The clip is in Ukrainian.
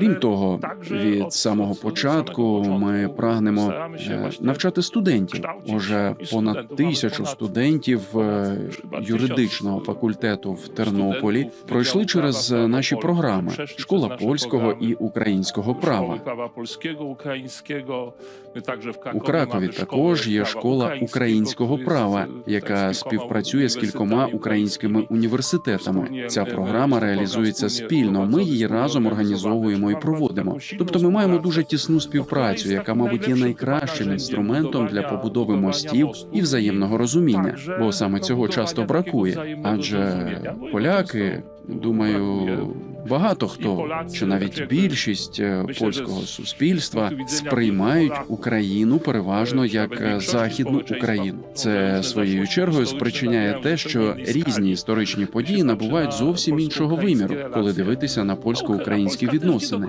Крім того, від самого початку ми прагнемо е, навчати студентів. Уже понад тисячу студентів е, юридичного факультету в Тернополі пройшли через е, наші програми школа польського і українського права. У Кракові також є школа українського права, яка співпрацює з кількома українськими університетами. Ця програма реалізується спільно. Ми її разом організовуємо і проводимо. Тобто, ми маємо дуже тісну співпрацю, яка, мабуть, є найкращим інструментом для побудови мостів і взаємного розуміння, бо саме цього часто бракує. Адже поляки, думаю, багато хто чи навіть більшість е, польського суспільства сприймають Україну переважно як е, західну Україну. Це своєю чергою спричиняє те, що різні історичні події набувають зовсім іншого виміру, коли дивитися на польсько-українські відносини.